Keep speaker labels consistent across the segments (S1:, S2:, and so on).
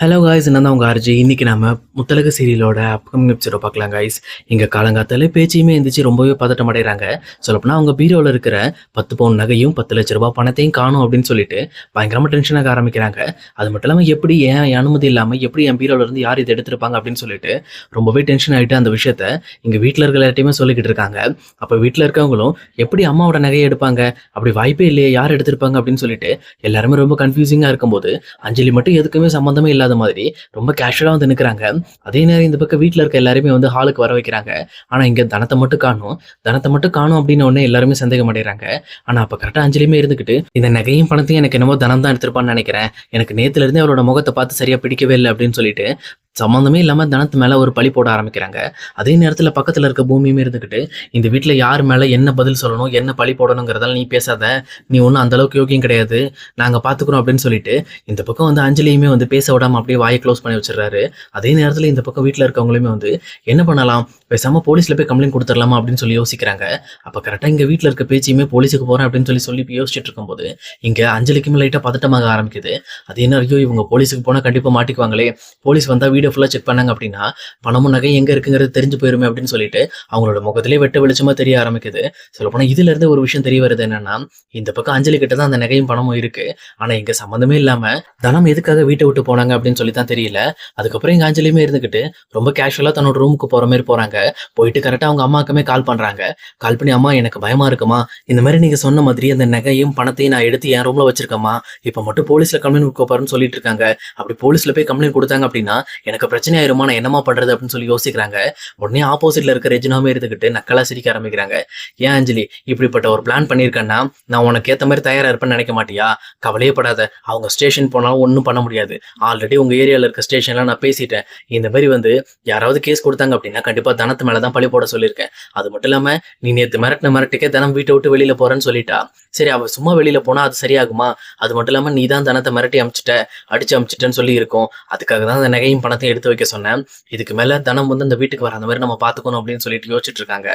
S1: Hello guys என்ன தான் உங்கள் ஆர்ஜி இன்றைக்கி நம்ம முத்தலக சீரியலோட அப்கமிங் எபிசோட பார்க்கலாம் காய்ஸ் இங்கே காலங்காத்தால பேச்சையுமே எந்திரிச்சு ரொம்பவே பதட்டம் அடைகிறாங்க சொல்லப்போனால் அவங்க பீரோவில் இருக்கிற பத்து பவுன் நகையும் பத்து லட்ச ரூபாய் பணத்தையும் காணும் அப்படின்னு சொல்லிட்டு பயங்கரமாக டென்ஷனாக ஆரம்பிக்கிறாங்க. அது மட்டும் இல்லாமல் எப்படி ஏன் என் அனுமதி இல்லாமல் எப்படி என் பீரோவில் இருந்து யார் இதை எடுத்திருப்பாங்க அப்படின்னு சொல்லிட்டு ரொம்பவே டென்ஷன் ஆகிட்டு அந்த விஷயத்த இங்கே வீட்டில் இருக்கிற எல்லாத்தையுமே சொல்லிக்கிட்டு இருக்காங்க. அப்போ வீட்டில் இருக்கவங்களும் எப்படி அம்மாவோட நகையை எடுப்பாங்க? அப்படி வாய்ப்பே இல்லையே யார் எடுத்திருப்பாங்க அப்படின்னு சொல்லிட்டு எல்லாருமே ரொம்ப கன்ஃபியூசிங்காக இருக்கும்போது அஞ்சலி மட்டும் எதுக்குமே சம்மந்தமே இல்லாத மாதிரி ரொம்ப கேஷுவலாக வந்து நிற்கிறாங்க அதே நேரம் இந்த பக்கம் வீட்டில் இருக்க எல்லாருமே வந்து ஹாலுக்கு வர வைக்கிறாங்க. ஆனால் இங்கே தனத்தை மட்டும் காணும். தனத்தை மட்டும் காணும் அப்படின்னு உடனே எல்லாருமே சந்தேகம் அடைகிறாங்க ஆனால் அப்போ கரெக்டாக அஞ்சலியுமே இருந்துக்கிட்டு இந்த நகையும் பணத்தையும் எனக்கு என்னமோ தனம் தான் எடுத்திருப்பான்னு நினைக்கிறேன். எனக்கு நேத்துல இருந்தே அவளோட முகத்தை பார்த்து சரியாக பிடிக்கவே இல்லை அப்படின்னு சொல்லிட்டு சம்மந்தமே இல்லாமல் தனத்து மேலே ஒரு பழி போட ஆரம்பிக்கிறாங்க. அதே நேரத்தில் பக்கத்தில் இருக்க பூமியுமே இருந்துக்கிட்டு இந்த வீட்டில் யார் மேலே என்ன பதில் சொல்லணும் என்ன பழி போடணுங்கிறதால நீ பேசாத. நீ ஒன்றும் அந்த அளவுக்கு யோக்கியம் கிடையாது. நாங்கள் பார்த்துக்குறோம் அப்படின்னு சொல்லிட்டு இந்த பக்கம் வந்து அஞ்சலியுமே வந்து பேச விடாம அப்படியே வாயை க்ளோஸ் பண்ணி வச்சிடுறாரு. அதே நேரத்தில் இந்த பக்கம் வீட்டில் இருக்கவங்களுமே வந்து என்ன பண்ணலாம்? பேசாமல் போலீஸில் போய் கம்ப்ளைண்ட் கொடுத்துடலாமா அப்படின்னு சொல்லி யோசிக்கிறாங்க. அப்போ கரெக்டாக இங்கே வீட்டில் இருக்க பேச்சையுமே போலீஸுக்கு போகிறேன் அப்படின்னு சொல்லி சொல்லி யோசிச்சுட்டு இருக்கும்போது இங்கே அஞ்சலிக்குமே லைட்டாக பதட்டமாக ஆரம்பிக்குது. அது என்ன ஐயோ இவங்க போலீஸுக்கு போனால் கண்டிப்பாக மாட்டிக்குவாங்களே. போலீஸ் வந்தால் வீடு வீடியோ ஃபுல்லாக செக் பண்ணாங்க அப்படின்னா பணமும் நகை எங்கே இருக்குங்கிறது தெரிஞ்சு போயிருமே அப்படின்னு சொல்லிட்டு அவங்களோட முகத்திலே வெட்ட வெளிச்சமாக தெரிய ஆரம்பிக்குது. சொல்லப்போனால் இதுலேருந்து ஒரு விஷயம் தெரிய வருது என்னன்னா இந்த பக்கம் அஞ்சலி கிட்ட தான் அந்த நகையும் பணமும் இருக்கு. ஆனால் இங்கே சம்மந்தமே இல்லாமல் தனம் எதுக்காக வீட்டை விட்டு போனாங்க அப்படின்னு சொல்லி தான் தெரியல. அதுக்கப்புறம் எங்கள் அஞ்சலியுமே இருந்துக்கிட்டு ரொம்ப கேஷுவலாக தன்னோட ரூமுக்கு போகிற மாதிரி போகிறாங்க போயிட்டு கரெக்டாக அவங்க அம்மாக்குமே கால் பண்ணுறாங்க கால் பண்ணி அம்மா எனக்கு பயமா இருக்குமா? இந்த மாதிரி நீங்கள் சொன்ன மாதிரி அந்த நகையும் பணத்தையும் நான் எடுத்து என் ரூமில் வச்சிருக்கேம்மா. இப்போ மட்டும் போலீஸில் கம்ப்ளைண்ட் கொடுக்க போகிறேன்னு சொல்லிட்டு இருக்காங்க. அப்படி போலீஸில் போய் கம்ப்ளைண்ட் கொடுத்தாங்க அப்படின்னா எனக்கு பிரச்சனை ஆயிருமா நான் என்னமா பண்றது? அப்படின்னு சொல்லி யோசிக்கிறாங்க. உடனே ஆப்போசிட்ல இருக்க ரெஜினாமே இருந்துக்கிட்டு நக்கலா சிரிக்க ஆரம்பிக்கிறாங்க. ஏன் அஞ்சலி? இப்படிப்பட்ட ஒரு பிளான் பண்ணியிருக்கேன்னா நான் உனக்கு ஏற்ற மாதிரி தயாரா இருப்பேன்னு நினைக்க மாட்டியா? கவலையே படாத. அவங்க ஸ்டேஷன் போனாலும் ஒன்றும் பண்ண முடியாது. ஆல்ரெடி உங்க ஏரியாவில் இருக்க ஸ்டேஷன்லாம் நான் பேசிட்டேன். இந்த மாதிரி வந்து யாராவது கேஸ் கொடுத்தாங்க அப்படின்னா கண்டிப்பா தனத்து மேல தான் பழி போட சொல்லியிருக்கேன். அது மட்டும் இல்லாம நீ நேற்று மிரட்டின மிரட்டுக்கே தனம் வீட்டை விட்டு வெளியில போறேன்னு சொல்லிட்டா. சரி அவ சும்மா வெளியில போனா அது சரியாகுமா? அது மட்டும் இல்லாம நீ தான் தனத்தை மிரட்டி அமிச்சிட்ட அடிச்சு அமிச்சிட்டேன்னு சொல்லி இருக்கும் அதுக்காக தான் அந்த நகையும் எல்லாத்தையும் எடுத்து வைக்க சொன்னேன். இதுக்கு மேல தனம் வந்து அந்த வீட்டுக்கு வர அந்த மாதிரி நம்ம பாத்துக்கணும் அப்படின்னு சொல்லிட்டு யோசிச்சுட்டு இருக்காங்க.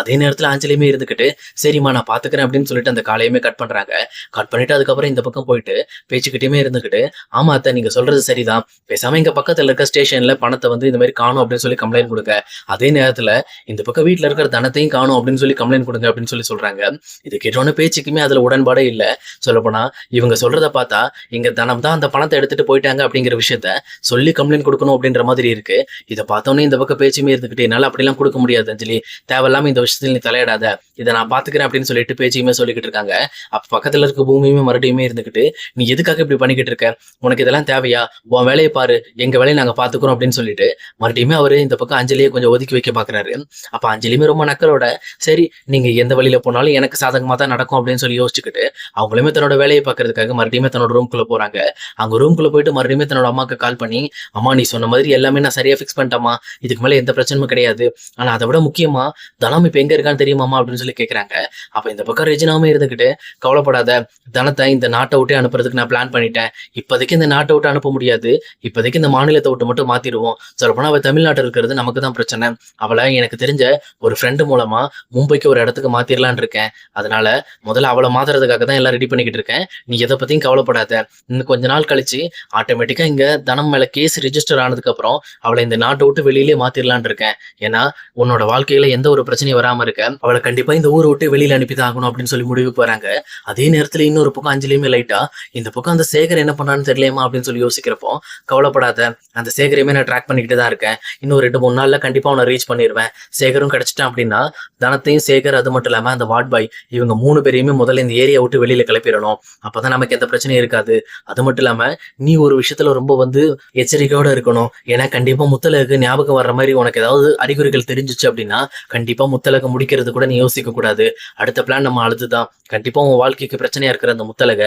S1: அதே நேரத்துல அஞ்சலியுமே இருந்துக்கிட்டு சரிம்மா நான் பாத்துக்கிறேன் அப்படின்னு சொல்லிட்டு அந்த காலையுமே கட் பண்றாங்க. கட் பண்ணிட்டு அதுக்கப்புறம் இந்த பக்கம் போயிட்டு பேச்சுக்கிட்டேயுமே இருந்துக்கிட்டு ஆமா அத்தை நீங்க சொல்றது சரிதான். பேசாம இங்க பக்கத்துல இருக்க ஸ்டேஷன்ல பணத்தை வந்து இந்த மாதிரி காணும் அப்படின்னு சொல்லி கம்ப்ளைண்ட் கொடுங்க. அதே நேரத்துல இந்த பக்கம் வீட்டுல இருக்கிற தனத்தையும் காணும் அப்படின்னு சொல்லி கம்ப்ளைண்ட் கொடுங்க அப்படின்னு சொல்லி சொல்றாங்க. இது கேட்டோன்னு பேச்சுக்குமே அதுல உடன்பாடே இல்ல. சொல்லப்போனா இவங்க சொல்றத பார்த்தா இங்க தனம் தான் அந்த பணத்தை எடுத்துட்டு போயிட்டாங்க அப்படிங்கிற விஷயத்த சொல்லி கம்ப்ளைண்ட் கொடுக்கணும் அப்படின்ற மாதிரி இருக்கு. இதை பார்த்தோன்னே இந்த பக்கம் பேச்சுமே இருந்துக்கிட்டு என்னால அப்படிலாம் கொடுக்க முடியாது அஞ்சலி. தேவையில்லாம இந்த விஷயத்துல நீ தலையிடாத. இதை நான் பாத்துக்கிறேன் அப்படின்னு சொல்லிட்டு பேச்சுமே சொல்லிக்கிட்டு இருக்காங்க. அப்ப பக்கத்துல இருக்க பூமியுமே மறுபடியுமே இருந்துக்கிட்டு நீ எதுக்காக இப்படி பண்ணிக்கிட்டு இருக்க? உனக்கு இதெல்லாம் தேவையா? உன் வேலையை பாரு. எங்க வேலையை நாங்க பாத்துக்கிறோம் அப்படின்னு சொல்லிட்டு மறுபடியுமே அவரு இந்த பக்கம் அஞ்சலியை கொஞ்சம் ஒதுக்கி வைக்க பாக்குறாரு. அப்ப அஞ்சலியுமே ரொம்ப நக்கலோட சரி நீங்க எந்த வழியில போனாலும் எனக்கு சாதகமா தான் நடக்கும் அப்படின்னு சொல்லி யோசிச்சுக்கிட்டு அவங்களுமே தன்னோட வேலையை பாக்குறதுக்காக மறுபடியுமே தன்னோட ரூம்குள்ள போறாங்க. அங்க ரூம்குள்ள போயிட்டு மறுபடியுமே தன்னோட அம்மாக்கு கால் பண்ணி அம்மா நீ சொன்ன மாதிரி எல்லாமே நான் சரியா ஃபிக்ஸ் பண்ணிட்டேமா இதுக்கு மேல எந்த பிரச்சனையும் கிடையாது. ஆனா அதை விட முக்கியமா தனம் இப்ப எங்க இருக்கான்னு தெரியுமாமா அப்படின்னு சொல்லி கேக்குறாங்க. அப்ப இந்த பக்கம் ரெஜினாமே இருந்துகிட்டு கவலைப்படாத தனத்தை இந்த நாட்டை விட்டே அனுப்புறதுக்கு நான் பிளான் பண்ணிட்டேன். இப்போதைக்கு இந்த நாட்டை விட்டு அனுப்ப முடியாது. இப்போதைக்கு இந்த மாநிலத்தை விட்டு மட்டும் மாத்திடுவோம். சொல்லப்போனா அவ தமிழ்நாட்டில் இருக்கிறது நமக்கு தான் பிரச்சனை. அவளை எனக்கு தெரிஞ்ச ஒரு ஃப்ரெண்டு மூலமா மும்பைக்கு ஒரு இடத்துக்கு மாத்திரலான் இருக்கேன். அதனால முதல்ல அவளை மாத்துறதுக்காக தான் எல்லாம் ரெடி பண்ணிக்கிட்டு இருக்கேன். நீ எதை பத்தியும் கவலைப்படாத. இன்னும் கொஞ்ச நாள் கழிச்சு ஆட்டோமேட்டிக்கா இங்க தனம் மேல கேஸ் ரிஜிஸ்டர் ஆனதுக்கு அப்புறம் அவளை இந்த நாட்டை விட்டு வெளியிலே மாத்திரலான் இருக்கேன். ஏன்னா உன்னோட வாழ்க்கையில எந்த ஒரு பிரச்சனையும் வராம இருக்க அவளை கண்டிப்பா இந்த ஊரை விட்டு வெளியில அனுப்பி தான் ஆகணும் அப்படின்னு சொல்லி முடிவு போறாங்க. அதே நேரத்துல இன்னொரு பக்கம் அஞ்சலியுமே லைட்டா இந்த பக்கம் அந்த சேகர் என்ன பண்ணான்னு தெரியலையமா அப்படின்னு சொல்லி யோசிக்கிறப்போ கவலைப்படாத அந்த சேகரையுமே நான் ட்ராக் பண்ணிக்கிட்டு தான் இருக்கேன். இன்னும் ரெண்டு மூணு நாள்ல கண்டிப்பா அவனை ரீச் பண்ணிடுவேன் சேகரும் கிடைச்சிட்டான் அப்படின்னா தனத்தையும் சேகர் அது மட்டும் இல்லாம அந்த வார்ட் பாய் இவங்க மூணு பேரையுமே முதல்ல இந்த ஏரியா விட்டு வெளியில கிளப்பிடணும். அப்பதான் நமக்கு எந்த பிரச்சனையும் இருக்காது. அது மட்டும் இல்லாம நீ ஒரு விஷயத்துல ரொம்ப வந்து எச்சரிக்கையோட இருக்கணும். ஏன்னா கண்டிப்பா முத்தலகு ஞாபகம் வர்ற மாதிரி உனக்கு ஏதாவது அறிகுறிகள் தெரிஞ்சிச்சு அப்படின்னா கண்டிப்பா முத்தலக முடிக்கிறது கூட நீ யோசிக்க கூடாது. அடுத்த பிளான் நம்ம அழுதுதான். கண்டிப்பா உன் வாழ்க்கைக்கு பிரச்சனையா இருக்கிற அந்த முத்தலக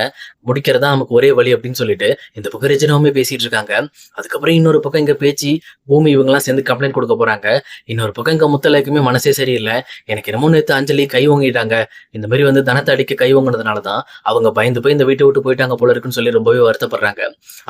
S1: முடிக்கிறதா நமக்கு ஒரே வழி அப்படின்னு சொல்லிட்டு இந்த பக்கம் ரஜினாவுமே பேசிட்டு இருக்காங்க. அதுக்கப்புறம் இன்னொரு பக்கம் இங்க பேச்சு பூமி இவங்கெல்லாம் சேர்ந்து கம்ப்ளைண்ட் கொடுக்க போறாங்க. இன்னொரு பக்கம் இங்க முத்தலகுமே மனசே சரியில்லை. எனக்கு என்னமோ நேத்து அஞ்சலி கை வாங்கிட்டாங்க இந்த மாதிரி வந்து தனத்தை அடிக்க கை வாங்கினதுனால தான் அவங்க பயந்து போய் இந்த வீட்டை விட்டு போயிட்டாங்க போல இருக்குன்னு சொல்லி ரொம்பவே வருத்தப்படுறாங்க.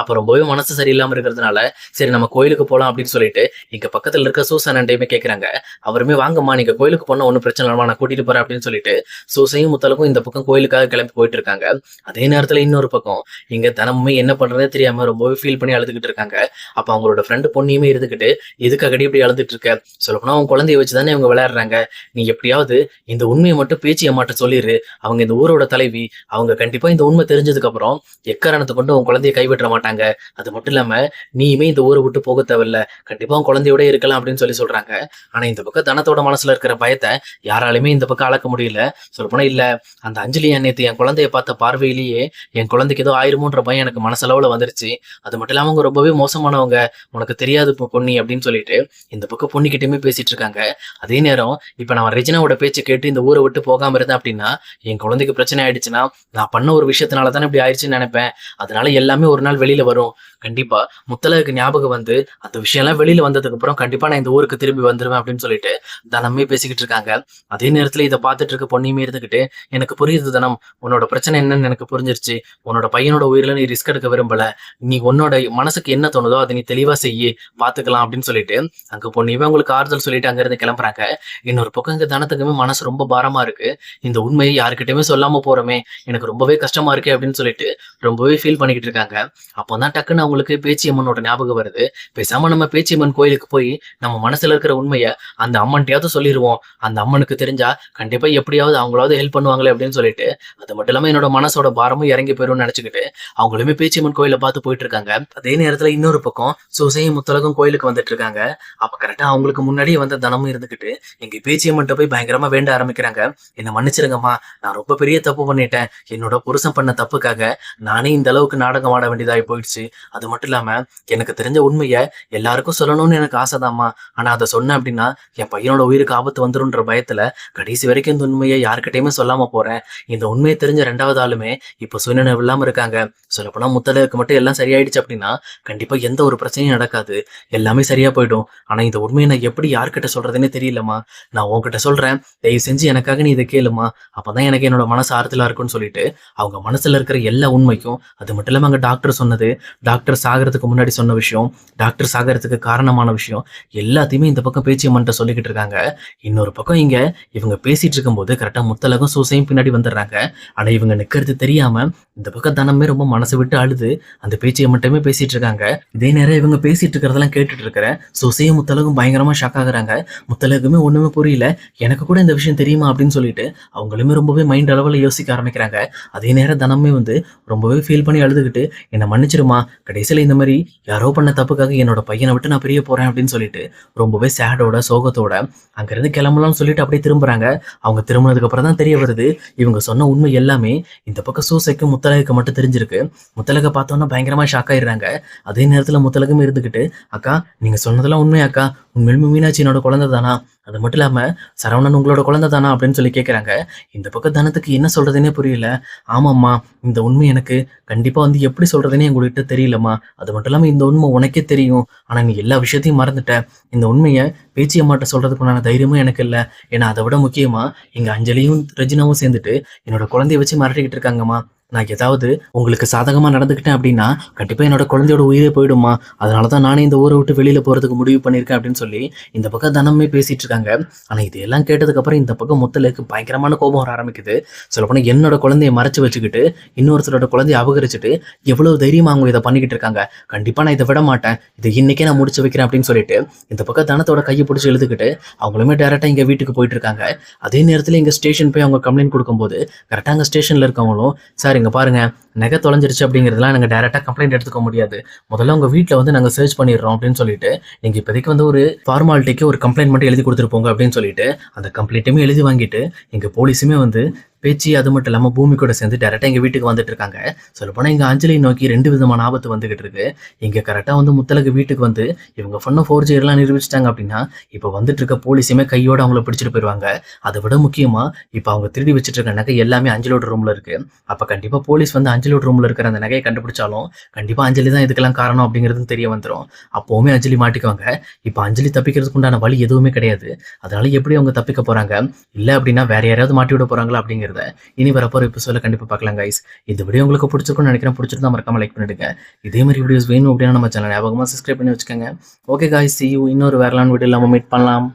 S1: அப்ப ரொம்பவே மனசு சரியில்லாம இருக்கிறதுனால சரி நம்ம கோயிலுக்கு போலாம் அப்படின்னு சொல்லிட்டு இங்க பக்கத்துல இருக்க சூசன் அண்டையுமே கேட்கறாங்க அவருமே வாங்கம்மா நீங்க கோயிலுக்கு போனா ஒன்றும் பிரச்சனை இல்லாம நான் கூட்டிட்டு போறேன் அப்படின்னு சொல்லிட்டு சூசையும் முத்தலுக்கும் இந்த பக்கம் கோயிலுக்காக கிளம்பி போயிட்டு இருக்காங்க. அதே நேரத்துல இன்னொரு பக்கம் இங்க தினமுமே என்ன பண்றதே தெரியாம ரொம்பவே ஃபீல் பண்ணி அழுதுகிட்டு இருக்காங்க. அப்ப அவங்களோட ஃப்ரெண்டு பொண்ணையுமே இருந்துகிட்டு எதுக்காகடி இப்படி அழுதுட்டு இருக்க? சொல்லப்போனா அவங்க குழந்தைய வச்சு தானே இவங்க விளையாடுறாங்க. நீ எப்படியாவது இந்த உண்மையை மட்டும் பேச்சு அம்மாட்ட சொல்லிடு அவங்க இந்த ஊரோட தலைவி அவங்க கண்டிப்பா இந்த உண்மை தெரிஞ்சதுக்கு அப்புறம் எக்காரணத்தை கொண்டு உன் குழந்தைய கைவிட்ட மாட்டாங்க. அது மட்டும் இல்லாம நீயுமே இந்த ஊரை விட்டு போக தேவையில்ல. கண்டிப்பா குழந்தையோட இருக்கலாம் அப்படின்னு சொல்லி சொல்றாங்க. ஆனா இந்த பக்கம் தனத்தோட மனசுல இருக்கிற பயத்தை யாராலையுமே இந்த பக்கம் அளக்க முடியல. சொல்லப்போனா இல்ல அந்த அஞ்சலி அன்னைத்து என் குழந்தைய பார்த்த பார்வையிலேயே என் குழந்தைக்கு ஏதோ ஆயிருமோன்ற பயம் எனக்கு மனசளவுல வந்துருச்சு. அது மட்டும் இல்லாம அவங்க ரொம்பவே மோசமானவங்க. உனக்கு தெரியாது இப்போ பொன்னி அப்படின்னு சொல்லிட்டு இந்த பக்கம் பொண்ணுகிட்டயுமே பேசிட்டு இருக்காங்க. அதே நேரம் இப்ப நான் ரெஜினாவோட பேச்சு கேட்டு இந்த ஊரை விட்டு போகாம இருந்தேன் அப்படின்னா என் குழந்தைக்கு பிரச்சனை ஆயிடுச்சுன்னா நான் பண்ண ஒரு விஷயத்தினால தானே இப்படி ஆயிடுச்சுன்னு நினைப்பேன். அதனால எல்லாமே ஒரு நாள் வெளியில வரும். கண்டிப்பா முத்தலகுக்கு ஞாபகம் வந்து அந்த விஷயம்லாம் வெளியில வந்ததுக்கு அப்புறம் கண்டிப்பா நான் இந்த ஊருக்கு திரும்பி வந்துருவேன் அப்படின்னு சொல்லிட்டு தனமே பேசிக்கிட்டு இருக்காங்க. அதே நேரத்துல இதை பார்த்துட்டு இருக்க பொண்ணையுமே இருந்துகிட்டு எனக்கு புரியுது தனம் உன்னோட பிரச்சனை என்னன்னு எனக்கு புரிஞ்சிருச்சு உன்னோட பையனோட உயிரில நீ ரிஸ்க் எடுக்க விரும்பல நீ உன்னோட மனசுக்கு என்ன தோணுதோ அதை நீ தெளிவா செய்யி பாத்துக்கலாம் அப்படின்னு சொல்லிட்டு அங்க பொண்ணுமே உங்களுக்கு ஆறுதல் சொல்லிட்டு அங்க இருந்து கிளம்புறாங்க. இன்னொரு பக்கம் இங்க தனத்துக்குமே மனசு ரொம்ப பாரமா இருக்கு. இந்த உண்மையை யாருக்கிட்டயுமே சொல்லாம போறோமே எனக்கு ரொம்பவே கஷ்டமா இருக்கு அப்படின்னு சொல்லிட்டு ரொம்பவே ஃபீல் பண்ணிக்கிட்டு இருக்காங்க. அப்போதான் டக்குன்னு அவங்களுக்கு பேச்சியம்மனோட ஞாபகம் வருது. பேசாம நம்ம பேச்சியம்மன் கோயிலுக்கு போய் நம்ம மனசுல இருக்கிற உண்மையை அந்த அம்மன்ட்டையாவது சொல்லிடுவோம் அந்த அம்மனுக்கு தெரிஞ்சா கண்டிப்பா எப்படியாவது அவங்களாவது ஹெல்ப் பண்ணுவாங்களே அப்படின்னு சொல்லிட்டு அது மட்டும் இல்லாம என்னோட மனசோட பாரமும் இறங்கி போயிரும்னு நினைச்சுக்கிட்டு அவங்களுமே பேச்சியம்மன் கோயில பார்த்து போயிட்டு இருக்காங்க அதே நேரத்துல இன்னொரு பக்கம் சுசையும் முத்தலகம் கோயிலுக்கு வந்துட்டு இருக்காங்க அப்ப கரெக்டா அவங்களுக்கு முன்னாடியே வந்த தனமும் இருந்துகிட்டு எங்க பேச்சியம்மன்ட்ட போய் பயங்கரமா வேண்ட ஆரம்பிக்கிறாங்க. என்ன மன்னிச்சிருங்கம்மா நான் ரொம்ப பெரிய தப்பு பண்ணிட்டேன். என்னோட புருஷன் பண்ண தப்புக்காக நானே இந்த அளவுக்கு நாடகம் ஆட வேண்டியதாகி போயிடுச்சு. அது மட்டும் இல்லாம எனக்கு தெரிஞ்ச உண்மையை எல்லாருக்கும் சொல்லணும்னு எனக்கு ஆசைதாம்மா. ஆனா அதை சொன்னேன் அப்படின்னா என் பையனோட உயிருக்கு ஆபத்து வந்துருன்ற பயத்துல கடைசி வரைக்கும் இந்த உண்மையை யாருக்கிட்டையுமே சொல்லாம போறேன். இந்த உண்மையை தெரிஞ்ச ரெண்டாவது ஆளுமே இப்போ சுயநினைவு இல்லாம இருக்காங்க. சொல்லப்போனா முத்தலுக்கு மட்டும் எல்லாம் சரியாயிடுச்சு அப்படின்னா கண்டிப்பா எந்த ஒரு பிரச்சனையும் நடக்காது. எல்லாமே சரியா போயிடும். ஆனா இந்த உண்மையை நான் எப்படி யார்கிட்ட சொல்றதுன்னே தெரியலம்மா. நான் உங்ககிட்ட சொல்றேன் தயவு செஞ்சு எனக்காக நீ இதை கேளுமா அப்பதான் எனக்கு என்னோட மனசு ஆறுதலா இருக்கும்னு சொல்லிட்டு அவங்க மனசுல இருக்கிற எல்லா உண்மைக்கும் அது மட்டும் இல்லாம அங்க டாக்டர் சொன்னது டாக்டர் சாகிறதுக்கு முன்னாடி சொன்ன விஷயம் டாக்டர் சாகிறதுக்கு காரணமான விஷயம் எல்லாத்தையுமே இந்த பக்கம் பேச்சியம்மன்ட்ட சொல்லிக்கிட்டு இருக்காங்க. இன்னொரு பக்கம் இங்க இவங்க பேசிட்டு இருக்கும்போது கரெக்டா முத்தலகம் சூசையும் பின்னாடி வந்துடுறாங்க. ஆனா இவங்க நிக்கிறது தெரியாம இந்த பக்கம் தனமே ரொம்ப மனசு விட்டு அழுது அந்த பேச்சியம்மன்ட்டமே பேசிட்டு இருக்காங்க. இதே நேரம் இவங்க பேசிட்டு இருக்கிறதெல்லாம் கேட்டுட்டு இருக்கிற சூசையும் முத்தலகம் பயங்கரமா ஷாக் ஆகுறாங்க. முத்தலகுமே ஒண்ணுமே புரியல. எனக்கு கூட இந்த விஷயம் தெரியுமா அப்படின்னு சொல்லிட்டு அவங்களுமே ரொம்பவே மைண்ட் அளவில் யோசிக்க ஆரம்பிக்கிறாங்க. அதே நேரம் தனமே வந்து ரொம்பவே ஃபீல் பண்ணி அழுதுகிட்டு என்னை மன்னிச்சிருமா கடைசியில் இந்த மாதிரி யாரோ பண்ண தப்புக்காக என்னோட பையனை விட்டு நான் பிரிய போறேன் அப்படின்னு சொல்லிட்டு ரொம்பவே சேடோட சோகத்தோட அங்கிருந்து கிளம்பலாம்னு சொல்லிட்டு அப்படியே திரும்புறாங்க. அவங்க திரும்பினதுக்கு அப்புறம் தான் தெரிய வருது. இவங்க சொன்ன உண்மை எல்லாமே இந்த பக்கம் சூசைக்கும் முத்தலகுக்கு மட்டும் தெரிஞ்சிருக்கு. முத்தலகை பார்த்தோன்னா பயங்கரமா ஷாக் ஆயிடுறாங்க. அதே நேரத்துல முத்தலகும் இருந்துகிட்டு அக்கா நீங்க சொன்னதெல்லாம் உண்மை அக்கா. உண்மையிலுமே மீனாட்சி என்னோட குழந்தை தானா? அது மட்டும் இல்லாம சரவணன் உங்களோட குழந்தை தானா? அப்படின்னு சொல்லி கேட்குறாங்க இந்த பக்கம் தனத்துக்கு என்ன சொல்கிறதுனே புரியல. ஆமாம்மா இந்த உண்மை எனக்கு கண்டிப்பா வந்து எப்படி சொல்கிறதுனே உங்கள்கிட்ட தெரியலம்மா. அது மட்டும் இல்லாம இந்த உண்மை உனக்கே தெரியும். ஆனா நீ எல்லா விஷயத்தையும் மறந்துட்ட. இந்த உண்மையை பேச்சி அம்மாட்ட சொல்றதுக்குண்டான தைரியமும் எனக்கு இல்லை. ஏன்னா அதை விட முக்கியமா எங்க அஞ்சலியும் ரஜினாவும் சேர்ந்துட்டு என்னோட குழந்தைய வச்சு மிரட்டிக்கிட்டு இருக்காங்கம்மா. நான் ஏதாவது உங்களுக்கு சாதகமாக நடந்துக்கிட்டேன் அப்படின்னா கண்டிப்பாக என்னோட குழந்தையோட உயிரே போயிடுமா அதனால தான் நானே இந்த ஊரை விட்டு வெளியில் போகிறதுக்கு முடிவு பண்ணியிருக்கேன் அப்படின்னு சொல்லி இந்த பக்கம் தனமே பேசிகிட்டு இருக்காங்க. ஆனால் இதெல்லாம் கேட்டதுக்கப்புறம் இந்த பக்கம் முத்தலுக்கு பயங்கரமான கோபம் வர ஆரம்பிக்குது. சொல்லப்போனால் என்னோட குழந்தைய மறைச்சு வச்சுக்கிட்டு இன்னொருத்தரோட குழந்தைய அபகரிச்சுட்டு எவ்வளோ தைரியமாக அவங்க இதை பண்ணிக்கிட்டு இருக்காங்க. கண்டிப்பாக நான் இதை விட மாட்டேன். இதை இன்றைக்கே நான் முடிச்சு வைக்கிறேன் அப்படின்னு சொல்லிட்டு இந்த பக்கம் தனத்தோட கையை பிடிச்சி எழுதுக்கிட்டு அவங்களுமே டேரெக்டாக இங்கே வீட்டுக்கு போயிட்டு இருக்காங்க. அதே நேரத்தில் இங்கே ஸ்டேஷன் போய் அவங்க கம்ப்ளைண்ட் கொடுக்கும்போது கரெக்டாக அங்கே ஸ்டேஷனில் இருக்கவங்களும் சார் இங்க பாருங்க நகை தொலைஞ்சிருச்சு அப்படிங்கிறதுலாம் நாங்கள் டேரெக்டாக கம்ப்ளைண்ட் எடுத்துக்க முடியாது. முதல்ல உங்கள் வீட்டில் வந்து நாங்கள் சர்ச் பண்ணிடுறோம் அப்படின்னு சொல்லிட்டு நீங்கள் இப்போதைக்கு வந்து ஒரு ஃபார்மாலிட்டிக்கு ஒரு கம்ப்ளைண்ட் மட்டும் எழுதி கொடுத்துருப்போங்க அப்படின்னு சொல்லிட்டு அந்த கம்ப்ளைண்ட்டுமே எழுதி வாங்கிட்டு எங்கள் போலீஸுமே வந்து பேச்சு அது மட்டும் இல்லாமல் பூமி கூட சேர்ந்து டேரெக்டாக எங்கள் வீட்டுக்கு வந்துட்டு இருக்காங்க. சொல்லப்போனால் எங்கள் அஞ்சலி நோக்கி ரெண்டு விதமான ஆபத்து வந்துகிட்டு இருக்கு. இங்கே கரெக்டாக வந்து முத்தலகு வீட்டுக்கு வந்து இவங்க பண்ண ஃபோர் எல்லாம் நிரூபிச்சிட்டாங்க அப்படின்னா இப்போ வந்துட்டு இருக்க போலீஸுமே கையோட அவங்கள பிடிச்சிட்டு போயிடுவாங்க அதை விட முக்கியமாக இப்போ அவங்க திருடி வச்சுட்டு இருக்க நகை எல்லாமே அஞ்சலோட ரூமில் இருக்கு. அப்போ கண்டிப்பாக போலீஸ் வந்து அஞ்சலோட ரூமில் இருக்கிற அந்த நகையை கண்டுபிடிச்சாலும் கண்டிப்பாக அஞ்சலி தான் இதுக்கெல்லாம் காரணம் அப்படிங்கிறது தெரிய வந்துடும் அப்போவுமே அஞ்சலி மாட்டிக்குவாங்க. இப்போ அஞ்சலி தப்பிக்கிறதுக்கு உண்டான வழி எதுவுமே கிடையாது. அதனால எப்படி அவங்க தப்பிக்க போறாங்க? இல்லை அப்படின்னா வேற யாராவது மாட்டி விட போறாங்களா அப்படிங்கிறது அப்படிங்கிறத இனி வரப்போகிற எபிசோட கண்டிப்பாக பார்க்கலாம் கைஸ் இந்த வீடியோ உங்களுக்கு பிடிச்சிருக்கும்னு நினைக்கிறேன். பிடிச்சிருந்தா மறக்காம லைக் பண்ணிடுங்க. இதே மாதிரி வீடியோஸ் வேணும் அப்படின்னா நம்ம சேனல் ஞாபகமாக சப்ஸ்கிரைப் பண்ணி வச்சுக்கோங்க. ஓகே காய்ஸ் சி யூ இன்னொரு வேறலான வீடியோ நம்ம மீட் பண்ணலாம்.